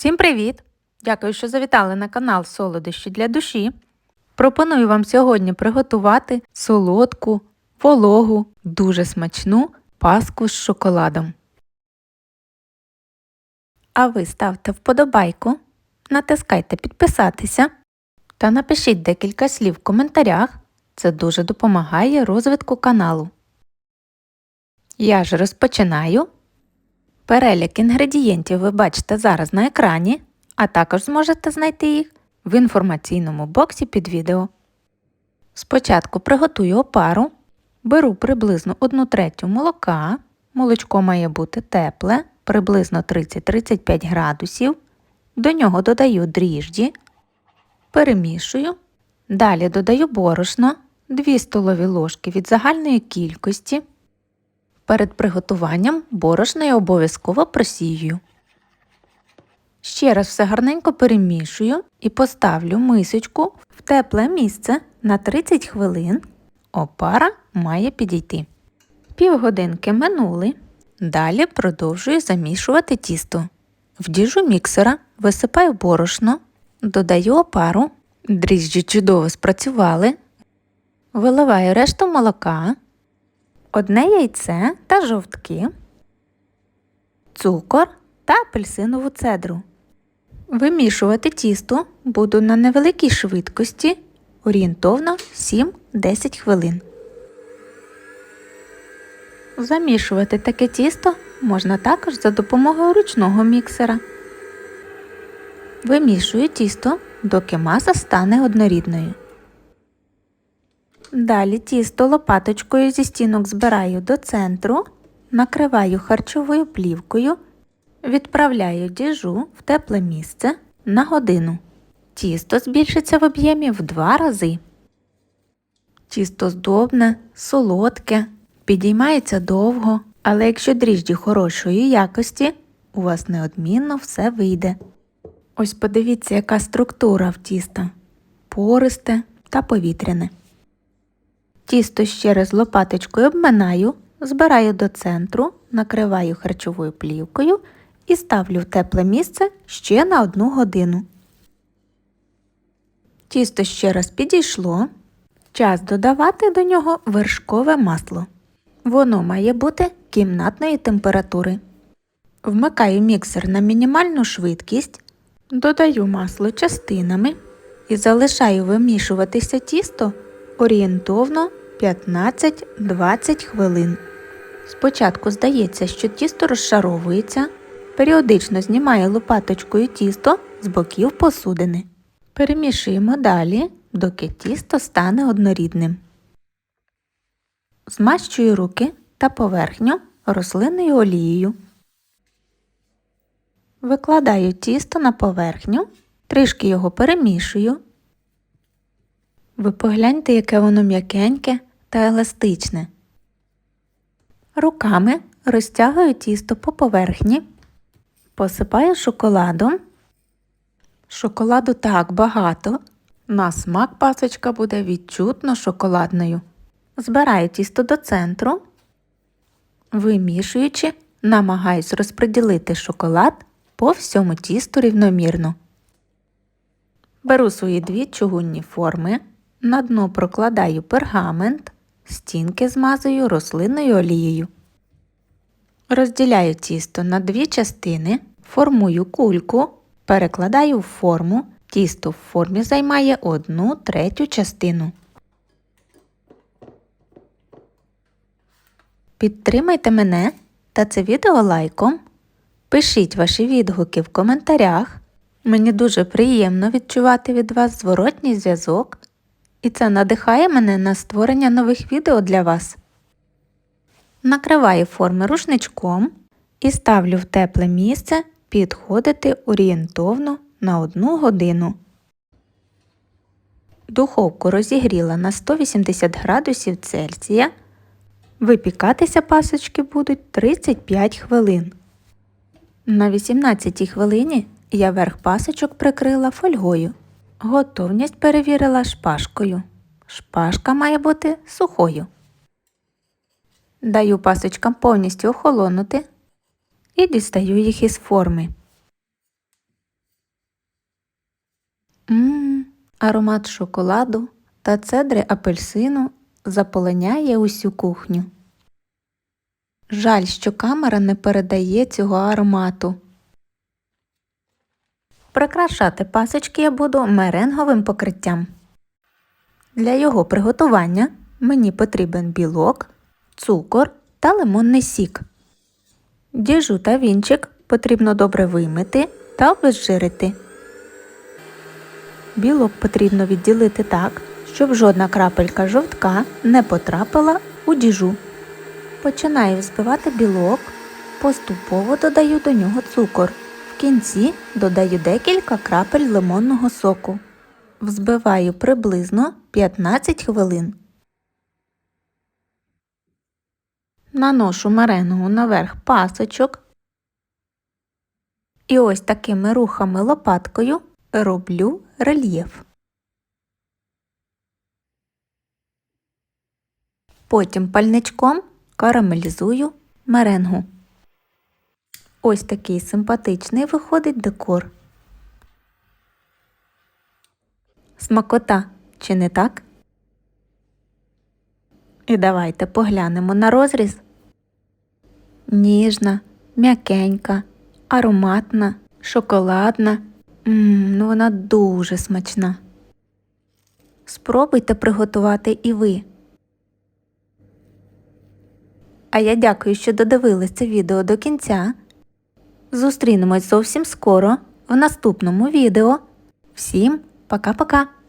Всім привіт! Дякую, що завітали на канал Солодощі для душі. Пропоную вам сьогодні приготувати солодку, вологу, дуже смачну паску з шоколадом. А ви ставте вподобайку, натискайте підписатися та напишіть декілька слів в коментарях. Це дуже допомагає розвитку каналу. Я ж розпочинаю. Перелік інгредієнтів ви бачите зараз на екрані, а також зможете знайти їх в інформаційному боксі під відео. Спочатку приготую опару, беру приблизно 1 третю молока, молочко має бути тепле, приблизно 30-35 градусів, до нього додаю дріжджі, перемішую, далі додаю борошно, 2 столові ложки від загальної кількості. Перед приготуванням борошно я обов'язково просію. Ще раз все гарненько перемішую і поставлю мисочку в тепле місце на 30 хвилин. Опара має підійти. Півгодинки минули. Далі продовжую замішувати тісто. В діжу міксера висипаю борошно, додаю опару, дріжджі чудово спрацювали, виливаю решту молока одне яйце та жовтки, цукор та апельсинову цедру. Вимішувати тісто буду на невеликій швидкості орієнтовно 7-10 хвилин. Замішувати таке тісто можна також за допомогою ручного міксера. Вимішую тісто, доки маса стане однорідною. Далі тісто лопаточкою зі стінок збираю до центру, накриваю харчовою плівкою, відправляю діжу в тепле місце на годину. Тісто збільшиться в об'ємі в два рази. Тісто здобне, солодке, підіймається довго, але якщо дріжджі хорошої якості, у вас неодмінно все вийде. Ось подивіться, яка структура в тіста пористе та повітряне. Тісто ще раз лопаточкою обминаю, збираю до центру, накриваю харчовою плівкою і ставлю в тепле місце ще на одну годину. Тісто ще раз підійшло. Час додавати до нього вершкове масло. Воно має бути кімнатної температури. Вмикаю міксер на мінімальну швидкість, додаю масло частинами і залишаю вимішуватися тісто орієнтовно 15-20 хвилин. Спочатку здається, що тісто розшаровується, періодично знімаю лопаточкою тісто з боків посудини. Перемішуємо далі, доки тісто стане однорідним. Змащую руки та поверхню рослинною олією. Викладаю тісто на поверхню, трішки його перемішую. Ви погляньте, яке воно м'якеньке та еластичне. Руками розтягую тісто по поверхні, посипаю шоколадом. Шоколаду так багато. На смак пасочка буде відчутно шоколадною. Збираю тісто до центру, вимішуючи, намагаюсь розподілити шоколад по всьому тісту рівномірно. Беру свої дві чугунні форми, на дно прокладаю пергамент, стінки змазую рослинною олією. Розділяю тісто на дві частини, формую кульку, перекладаю в форму. Тісто в формі займає одну третю частину. Підтримайте мене та це відео лайком. Пишіть ваші відгуки в коментарях. Мені дуже приємно відчувати від вас зворотній зв'язок, і це надихає мене на створення нових відео для вас. Накриваю форми рушничком і ставлю в тепле місце підходити орієнтовно на 1 годину. Духовку розігріла на 180 градусів Цельсія. Випікатися пасочки будуть 35 хвилин. На 18 хвилині я верх пасочок прикрила фольгою. Готовність перевірила шпажкою. Шпажка має бути сухою. Даю пасочкам повністю охолонути і дістаю їх із форми. Ммм, аромат шоколаду та цедри апельсину заполоняє усю кухню. Жаль, що камера не передає цього аромату. Прикрашати пасочки я буду меренговим покриттям. Для його приготування мені потрібен білок, цукор та лимонний сік. Діжу та вінчик потрібно добре вимити та обезжирити. Білок потрібно відділити так, щоб жодна крапелька жовтка не потрапила у діжу. Починаю взбивати білок, поступово додаю до нього цукор. Кінці додаю декілька крапель лимонного соку. Взбиваю приблизно 15 хвилин. Наношу меренгу наверх пасочок. І ось такими рухами лопаткою роблю рельєф. Потім пальничком карамелізую меренгу. Ось такий симпатичний виходить декор. Смакота, чи не так? І давайте поглянемо на розріз. Ніжна, м'якенька, ароматна, шоколадна. Ммм, ну вона дуже смачна. Спробуйте приготувати і ви. А я дякую, що додивились це відео до кінця. Зустрінемось зовсім скоро в наступному відео. Всім пока-пока!